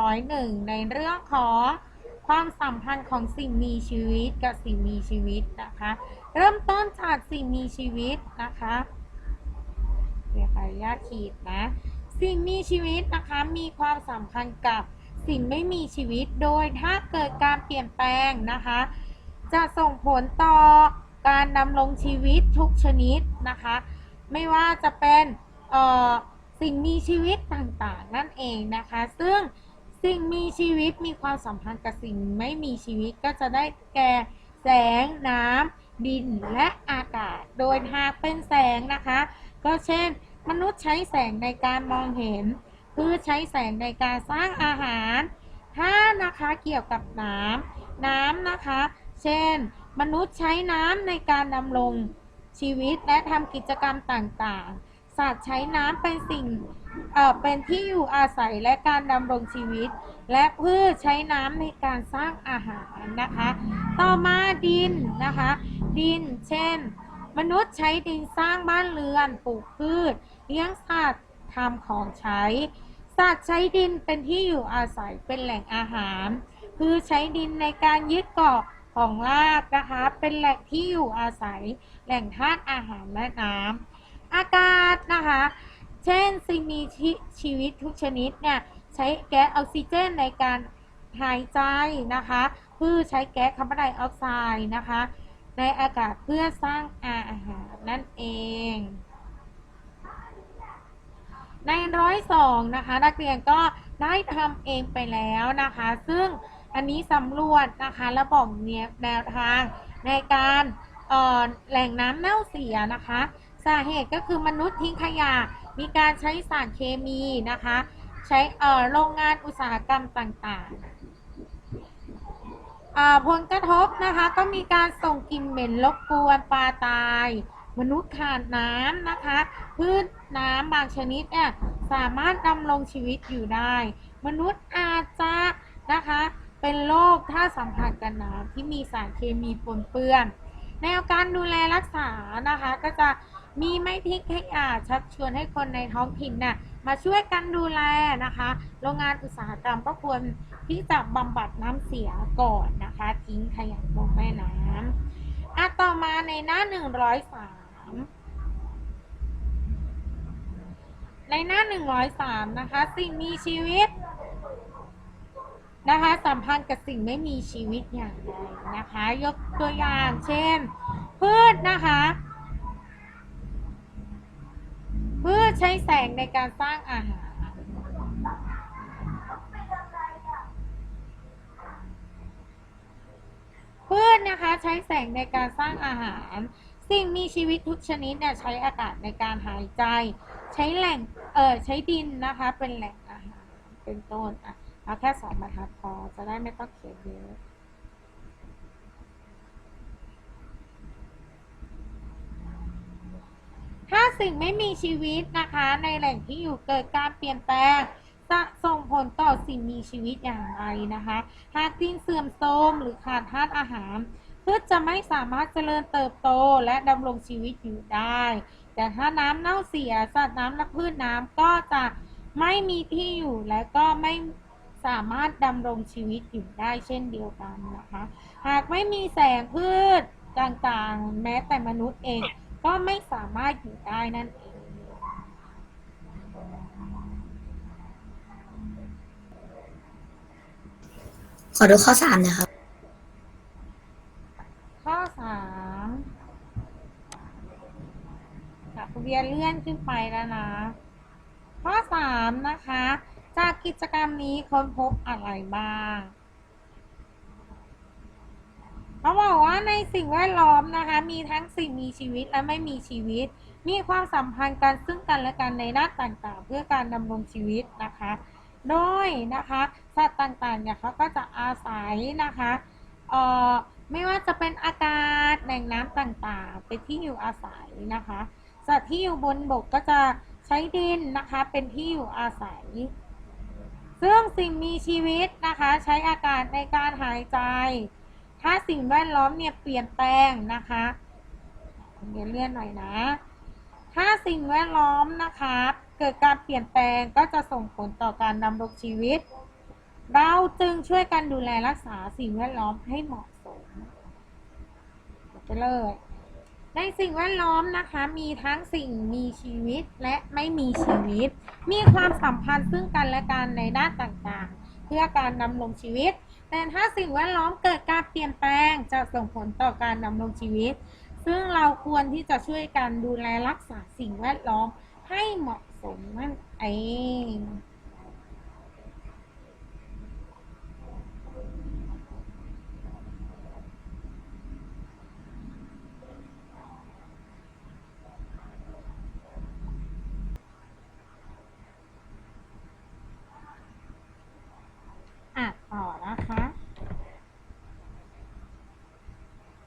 101 ในเรื่องของความสัมพันธ์ของสิ่งมีชีวิตกับสิ่งมีชีวิตนะคะ เริ่มต้นจากสิ่งมีชีวิตนะคะเดี๋ยวขออนุญาตขีดนะ สิ่งมีชีวิตนะคะมีความสัมพันธ์กับสิ่งไม่มีชีวิตโดยถ้าเกิดการเปลี่ยนแปลงนะคะ จะส่งผลต่อการดำรงชีวิตทุกชนิดนะคะ ไม่ว่าจะเป็นสิ่งมีชีวิตต่างๆ นั่นเองนะคะ ซึ่ง สิ่งมีชีวิตมีความสัมพันธ์กับสิ่งไม่มีชีวิตก็จะได้แก่แสงน้ำดินและอากาศ โดยหากเป็นแสงนะคะ ก็เช่น มนุษย์ใช้แสงในการมองเห็นพืชใช้แสงในการสร้างอาหาร ถ้านะคะเกี่ยวกับน้ำน้ำนะคะ เช่น มนุษย์ใช้น้ำในการดำรงชีวิตและทำกิจกรรมต่างๆ สัตว์ใช้น้ำเป็นสิ่ง เป็นที่อยู่อาศัยและการดำรงชีวิต และพืชใช้น้ำในการสร้างอาหารนะคะ ต่อมาดินนะคะ ดิน เช่น มนุษย์ใช้ดินสร้างบ้านเรือนปลูกพืช เลี้ยงสัตว์ทำของใช้ สัตว์ใช้ดินเป็นที่อยู่อาศัยเป็นแหล่งอาหาร คือใช้ดินในการยึดเกาะของรากนะคะ เป็นแหล่งที่อยู่อาศัย แหล่งธาตุอาหารและน้ำอากาศนะคะ เช่นสิ่งมีชีวิตทุกชนิดเนี่ยใช้แก๊สออกซิเจนในการหายใจนะคะพืชใช้แก๊สคาร์บอนไดออกไซด์นะคะ ในอากาศเพื่อสร้างอาหารนั่นเอง ในร้อยสองนะคะนักเรียนก็ได้ทำเองไปแล้วนะคะ ซึ่งอันนี้สำรวจนะคะและบอกเนี่ยแนวทางในการออแหล่งน้ำเน่าเสียนะคะ สาเหตุก็คือมนุษย์ทิ้งขยะ มีการใช้สารเคมีนะคะ ใช้โรงงานอุตสาหกรรมต่างๆผลกระทบนะคะก็มีการส่งกลิ่นเหม็นรบกวนปลาตาย มนุษย์ขาดน้ำนะคะ พืชน้ำบางชนิดเนี่ยสามารถดำรงชีวิตอยู่ได้ มนุษย์อาจจะนะคะเป็นโรคถ้าสัมผัสกับน้ำที่มีสารเคมีปนเปื้อน แนวการดูแลรักษานะคะก็จะ มีไม่ทิ้งขยชักชวนให้คนในท้องถิ่นน่ะมาช่วยกันดูแลนะคะ โรงงานอุตสาหกรรมก็ควรที่จะบำบัดน้ำเสียก่อนนะคะ ทิ้งขยะลงแม่น้ำอะต่อมาในหน้า 103ในหน้า 103 นะคะ สิ่งมีชีวิต นะคะ สัมพันธ์กับสิ่งไม่มีชีวิตอย่างไรนะคะ ยกตัวอย่างเช่น พืชนะคะ พืชใช้แสงในการสร้างอาหาร พืชนะคะใช้แสงในการสร้างอาหาร สิ่งมีชีวิตทุกชนิดเนี่ยใช้อากาศในการหายใจ ใช้แหล่งเออใช้ดินนะคะ เป็นแหล่งอาหารเป็นต้นอะเอาแค่สองบรรทัดพอจะได้ไม่ต้องเขียนเยอะ ถ้าสิ่งไม่มีชีวิตนะคะ ในแหล่งที่อยู่เกิดการเปลี่ยนแปลงจะส่งผลต่อสิ่งมีชีวิตอย่างไรนะคะ หากดินเสื่อมโทรมหรือขาดธาตุอาหารพืชจะไม่สามารถเจริญเติบโตและดำรงชีวิตอยู่ได้ แต่ถ้าน้ำเน่าเสียสัตว์น้ำและพืชน้ำก็จะไม่มีที่อยู่และก็ไม่สามารถดำรงชีวิตอยู่ได้เช่นเดียวกันนะคะ หากไม่มีแสงพืชต่างๆ แม้แต่มนุษย์เอง ก็ไม่สามารถอยู่ได้นั่นเอง ขอดูข้อสามนะครับ ข้อสามค่ะเวียนเลื่อนขึ้นไปแล้วนะ ข้อสามนะคะ จากกิจกรรมนี้ค้นพบอะไรบ้าง เขาบอกว่าในสิ่งแวดล้อมนะคะ มีทั้งสิ่งมีชีวิตและไม่มีชีวิต มีความสัมพันธ์กันซึ่งกันและกันในด้านต่างๆ เพื่อการดำรงชีวิตนะคะ โดยนะคะสัตว์ต่างๆเนี่ยเขาก็จะอาศัยนะคะเอ่อไม่ว่าจะเป็นอากาศแหล่งน้ำต่างๆ เป็นที่อยู่อาศัยนะคะสัตว์ที่อยู่บนบกก็จะใช้ดินนะคะเป็นที่อยู่อาศัย ซึ่งสิ่งมีชีวิตนะคะ ใช้อากาศในการหายใจ ถ้าสิ่งแวดล้อมเนี่ยเปลี่ยนแปลงนะคะเดี๋ยวเลื่อนหน่อยนะ ถ้าสิ่งแวดล้อมนะคะ เกิดการเปลี่ยนแปลงก็จะส่งผลต่อการดำรงชีวิต เราจึงช่วยกันดูแลรักษาสิ่งแวดล้อมให้เหมาะสมไปเลยในสิ่งแวดล้อมนะคะ มีทั้งสิ่งมีชีวิตและไม่มีชีวิต มีความสัมพันธ์ซึ่งกันและกันในด้านต่างๆ เพื่อการดำรงชีวิต แต่ถ้าสิ่งแวดล้อมเกิดการเปลี่ยนแปลงจะส่งผลต่อการดำรงชีวิต ซึ่งเราควรที่จะช่วยกันดูแลรักษาสิ่งแวดล้อมให้เหมาะสมนั่นเอง อะต่อนะคะ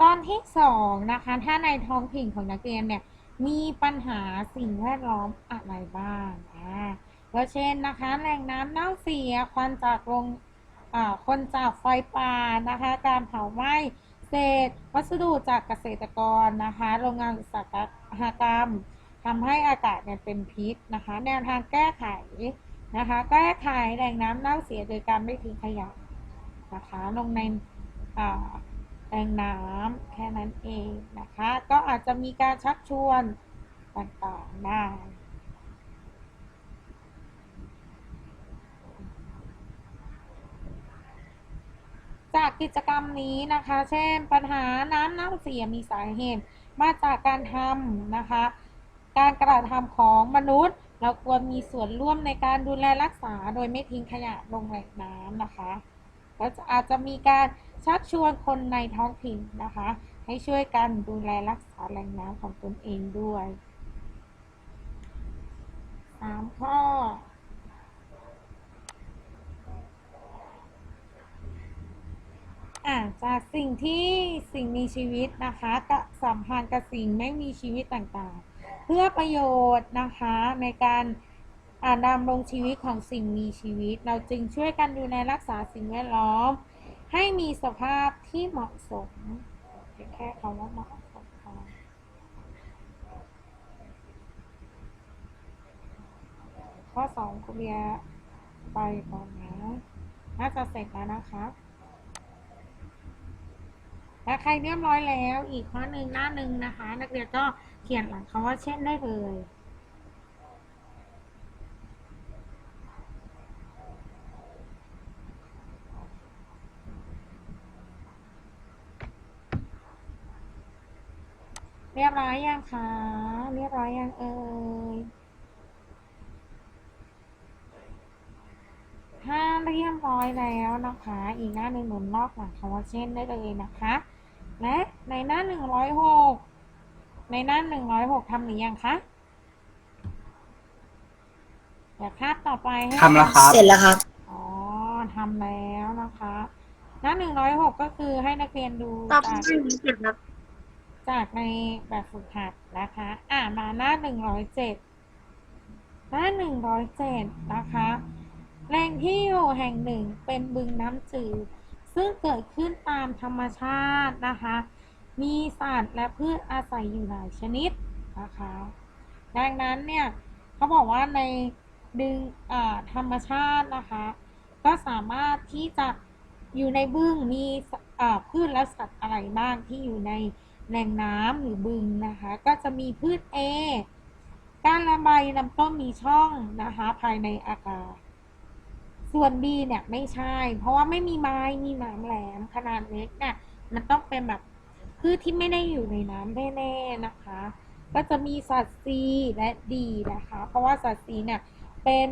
ตอน ที่สองนะคะ ถ้าในท้องถิ่นของนักเรียนเนี่ยมีปัญหาสิ่งแวดล้อมอะไรบ้างอ่าก็เช่นนะคะแหล่งน้ำเน่าเสียควันจากโรงอ่าคนจากไฟป่านะคะ การเผาไหม้เศษ วัสดุจากเกษตรกรนะคะ โรงงานอุตสาหกรรมทำให้อากาศเนี่ยเป็นพิษนะคะ แนวทางแก้ไขนะคะ แก้ไขแหล่งน้ำเน่าเสียโดยการไม่ทิ้งขยะนะคะ ลงในอ่า แรงน้ำแค่นั้นเองนะคะ ก็อาจจะมีการชักชวนต่างๆได้จากกิจกรรมนี้นะคะ เช่น ปัญหาน้ำเน่าเสียมีสาเหตุ มาจากการทำนะคะ การกระทำของมนุษย์ เราควรมีส่วนร่วมในการดูแลรักษา โดยไม่ทิ้งขยะลงแหล่งน้ำนะคะก็อาจจะมีการชักชวนคนในท้องถิ่นนะคะ ให้ช่วยกันดูแลรักษาแหล่งน้ำของตนเองด้วยสามข้ออ่าจากสิ่งที่สิ่งมีชีวิตนะคะกับสัมพันธ์กับสิ่งไม่มีชีวิตต่างๆ เพื่อประโยชน์นะคะในการอ่าดำรงชีวิตของสิ่งมีชีวิต เราจึงช่วยกันดูแลรักษาสิ่งแวดล้อม ให้มีสภาพที่เหมาะสมแค่คำว่าเหมาะสมข้อสองคุณเบียไปก่อนนะน่าจะเสร็จแล้วนะคะถ้าใครเรียบร้อยแล้วอีกข้อหนึ่งหน้าหนึ่งนะคะ นักเรียนก็เขียนหลังคำว่าเช่นได้เลย เรียบร้อยยังคะ เรียบร้อยยังเอ่ยถ้าเรียบร้อยแล้วนะคะ อีกหน้าหนึ่งหนุนนอกหลังคำว่าเช่นได้เลยนะคะ และในหน้าหนึ่งร้อยหกในหน้าหนึ่งร้อยหกทำหรือยังคะเดี๋ยวคาบต่อไปให้ทำแล้วครับ เสร็จแล้วครับ อ๋อทำแล้วนะคะ หน้าหนึ่งร้อยหกก็คือให้นักเรียนดูตอบจาก ไม่มีเสร็จครับ จากในแบบฝึกหัดนะคะ อ่ามาหน้าหนึ่งร้อยเจ็ดหน้าหนึ่งร้อยเจ็ดนะคะ แหล่งที่อยู่แห่งหนึ่งเป็นบึงน้ำจืด ซึ่งเกิดขึ้นตามธรรมชาตินะคะ มีสัตว์และพืชอาศัยอยู่หลายชนิดนะคะ ดังนั้นเนี่ยเขาบอกว่าในดึงธรรมชาตินะคะ ก็สามารถที่จะอยู่ในบึ้งมีพืชและสัตว์อะไรบ้างที่อยู่ใน แหล่งน้ำหรือบึงนะคะ ก็จะมีพืช A การระบายลำต้นมีช่องนะคะ ภายในอากาศ ส่วน B เนี่ยไม่ใช่ เพราะว่าไม่มีไม้มีหนามแหลมขนาดเล็กเนี่ยมันต้องเป็นแบบพืชที่ไม่ได้อยู่ในน้ำแน่ๆนะคะ ก็จะมีสัตว์ C และ D นะคะ เพราะว่าสัตว์ C เนี่ยเป็น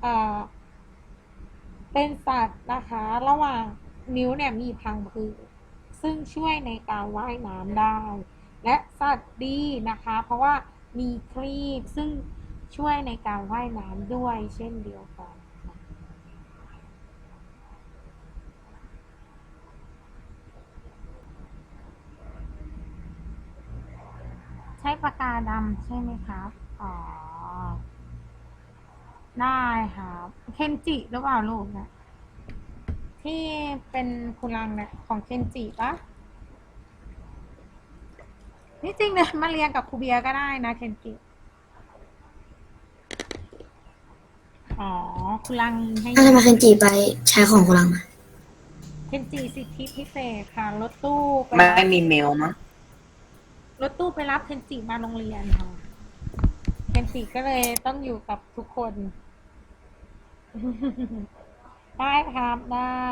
เอ่อเป็นสัตว์นะคะ ระหว่างนิ้วเนี่ยมีพังผืด ซึ่งช่วยในการว่ายน้ำได้ และสัตว์ D นะคะ เพราะว่ามีครีบซึ่งช่วยในการว่ายน้ำด้วยเช่นเดียวกันใช้ปากกาดำใช่ไหมครับ อ๋อ ได้ครับ เคนจิหรือเปล่าลูกเนี่ย ที่เป็นคุรังเนี่ยของเคนจิปะนี่จริงเนี่ยมาเรียนกับครูเบียร์ก็ได้นะเคนจิ อ๋อคุรังให้ถ้าทำไมเคนจิไปใช้ของกุลังอะเคนจิสิทธิพิเศษค่ะ รถตู้ไปไม่รับมีเมลมั้งรถตู้ไปรับเคนจิมาโรงเรียนค่ะเคนจิก็เลยต้องอยู่กับทุกคน ได้ครับได้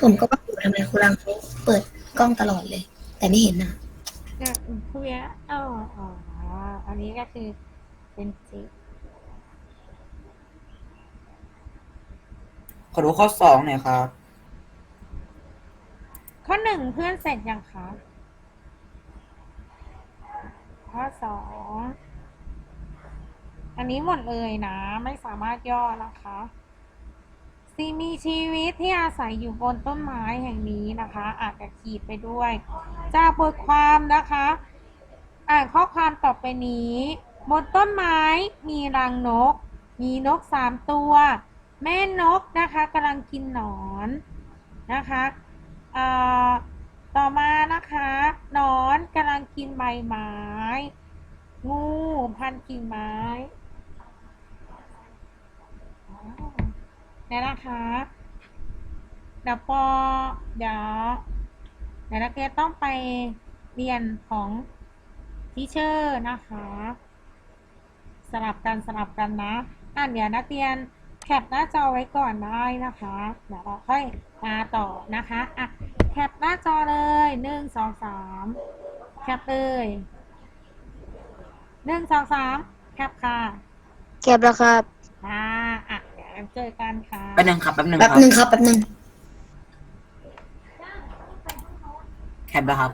ผมก็ว่าอยู่ทำไมกุลังเขาเปิดกล้องตลอดเลย แต่ไม่เห็นนะเนี่ยคุยอะอ๋ออ๋ออันนี้ก็คือเคนจิขอดูข้อสองหน่อยครับ ข้อหนึ่งเพื่อนเสร็จยังคะข้อสอง อันนี้หมดเลยนะ ไม่สามารถย่อนะคะสิ่งมีชีวิตที่อาศัยอยู่บนต้นไม้แห่งนี้นะคะ อาจจะขีดไปด้วย จากบทความนะคะ อ่านข้อความต่อไปนี้ บนต้นไม้มีรังนก มีนกสามตัว แม่นกนะคะกำลังกินหนอนนะคะต่อมานะคะหนอนกำลังกินใบไม้ งูพันกิ่งไม้อ๋อ เนี่ยนะคะเดี๋ยวปอเดี๋ยวเดี๋ยวนักเรียนต้องไปเรียนของทีเชอร์นะคะสลับกันสลับกันนะอะเดี๋ยวนักเรียนแคปหน้าจอไว้ก่อนได้นะคะเดี๋ยวเราค่อยมาต่อนะคะอะแคปหน้าจอเลยหนึ่งสองสามแคปเลยหนึ่งสองสามแคปค่ะแคบแล้วครับค่ะอะ เดี๋ยวเจอกันค่ะแป๊บนึงครับแป๊บนึงแป๊บครับหนึ่งครับแป๊บหนึ่ง แคปแล้วครับ